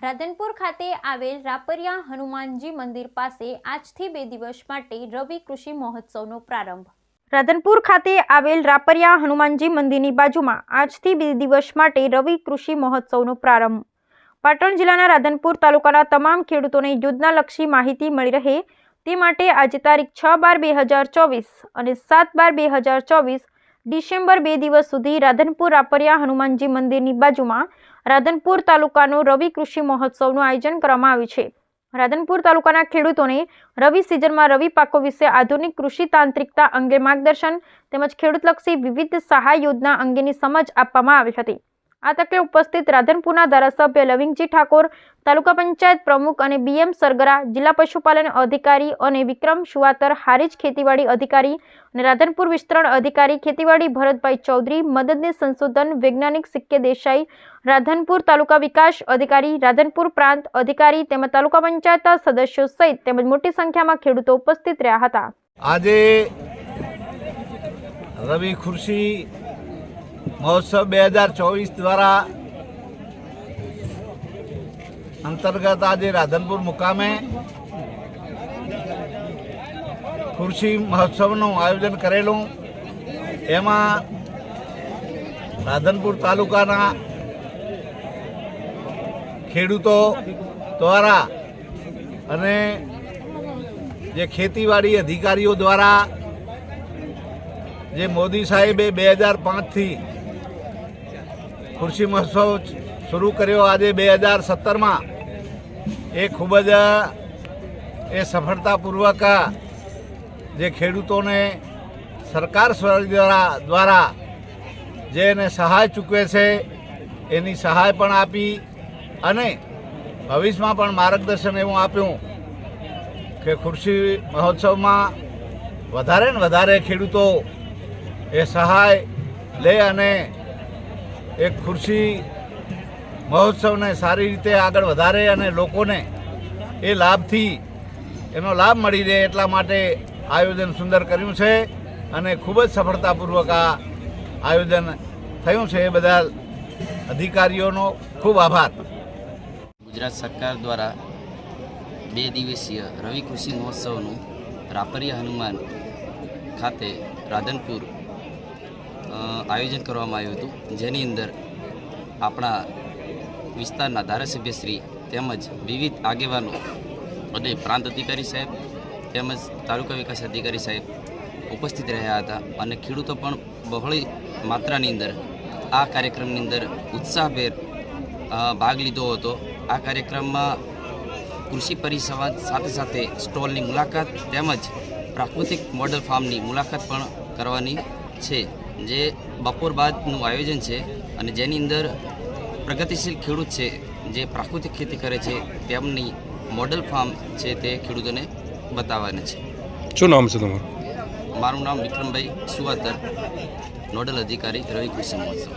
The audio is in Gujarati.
રાધનપુર ખાતે આવેલ રાપરિયા હનુમાનજી મંદિર પાસે આજથી બે દિવસ માટે રવિ કૃષિ મહોત્સવનો પ્રારંભ. રાધનપુર ખાતે આવેલ રાપરિયા હનુમાનજી મંદિરની બાજુમાં આજથી બે દિવસ માટે રવિ કૃષિ મહોત્સવનો પ્રારંભ. પાટણ જિલ્લાના રાધનપુર તાલુકાના તમામ ખેડૂતોને યોજનાલક્ષી માહિતી મળી રહે તે માટે આજે તારીખ છ બાર બે હજાર ચોવીસ અને સાત બાર બે હજાર ચોવીસ ડિસેમ્બર બે દિવસ સુધી રાધનપુર રાપરિયા હનુમાનજી મંદિરની બાજુમાં રાધનપુર તાલુકાનો રવિ કૃષિ મહોત્સવનું આયોજન કરવામાં આવ્યું છે. રાધનપુર તાલુકાના ખેડૂતોને રવિ સિઝનમાં રવિ પાકો વિશે આધુનિક કૃષિ તાંત્રિકતા અંગે માર્ગદર્શન તેમજ ખેડૂતલક્ષી વિવિધ સહાય યોજના અંગેની સમજ આપવામાં આવી હતી. આ તકે ઉપસ્થિત રાધનપુરના ધારાસભ્ય લવિંગજી ઠાકોર, તાલુકા પંચાયત પ્રમુખ અને બીએમ સરગરા, જિલ્લા પશુપાલન અધિકારી અને વિક્રમ સુવાતર, હારીજ ખેતીવાડી અધિકારી અને રાધનપુર વિસ્તરણ અધિકારી ખેતીવાડી ભરતભાઈ ચૌધરી મદદની સંશોધન વૈજ્ઞાનિક સિક્કે દેસાઈ, રાધનપુર તાલુકા વિકાસ અધિકારી, રાધનપુર પ્રાંત અધિકારી તેમજ તાલુકા પંચાયતના સદસ્યો સહિત તેમજ મોટી સંખ્યામાં ખેડૂતો ઉપસ્થિત રહ્યા હતા. આજે રવિ ખુરશી મહોત્સવ બે હજાર ચોવીસ દ્વારા અંતર્ગત આજે રાધનપુર મુકામે ખુરશી મહોત્સવનું આયોજન કરેલું. એમાં રાધનપુર તાલુકાના ખેડૂતો દ્વારા અને જે ખેતીવાડી અધિકારીઓ દ્વારા જે મોદી સાહેબે બે હજાર પાંચથી ખુરશી મહોત્સવ શરૂ કર્યો આજે બે હજાર સત્તરમાં. એ ખૂબ જ, એ સફળતાપૂર્વક, જે ખેડૂતોને સરકાર દ્વારા દ્વારા જે એને સહાય ચૂકવે છે, એની સહાય પણ આપી અને ભવિષ્યમાં પણ માર્ગદર્શન એવું આપ્યું કે ખુરશી મહોત્સવમાં વધારે ને વધારે ખેડૂતો એ સહાય લે અને એક ખુરશી મહોત્સવને સારી રીતે આગળ વધારે અને લોકોને એ લાભથી એનો લાભ મળી રહે એટલા માટે આયોજન સુંદર કર્યું છે અને ખૂબ જ સફળતાપૂર્વક આ આયોજન થયું છે. એ બધા અધિકારીઓનો ખૂબ આભાર. ગુજરાત સરકાર દ્વારા બે દિવસીય રવિ કૃષિ મહોત્સવનું રાપરિયા હનુમાન ખાતે રાધનપુર આયોજન કરવામાં આવ્યું હતું. જેની અંદર આપણા વિસ્તારના ધારાસભ્યશ્રી તેમજ વિવિધ આગેવાનો અને પ્રાંત અધિકારી સાહેબ તેમજ તાલુકા વિકાસ અધિકારી સાહેબ ઉપસ્થિત રહ્યા હતા અને ખેડૂતો પણ બહોળી માત્રાની અંદર આ કાર્યક્રમની અંદર ઉત્સાહભેર ભાગ લીધો હતો. આ કાર્યક્રમમાં કૃષિ પરિસંવાદ સાથે સાથે સ્ટોલની મુલાકાત તેમજ પ્રાકૃતિક મોડલ ફાર્મની મુલાકાત પણ કરવાની છે. જે બપોર બાદનું આયોજન છે અને જેની અંદર પ્રગતિશીલ ખેડૂત છે જે પ્રાકૃતિક ખેતી કરે છે તેમની મોડલ ફાર્મ છે તે ખેડૂતોને બતાવવાના છે. શું નામ છે તમારું? મારું નામ વિક્રમભાઈ સુવાતર નોડલ અધિકારી રવિ કૃષ્ણ મહોત્સવ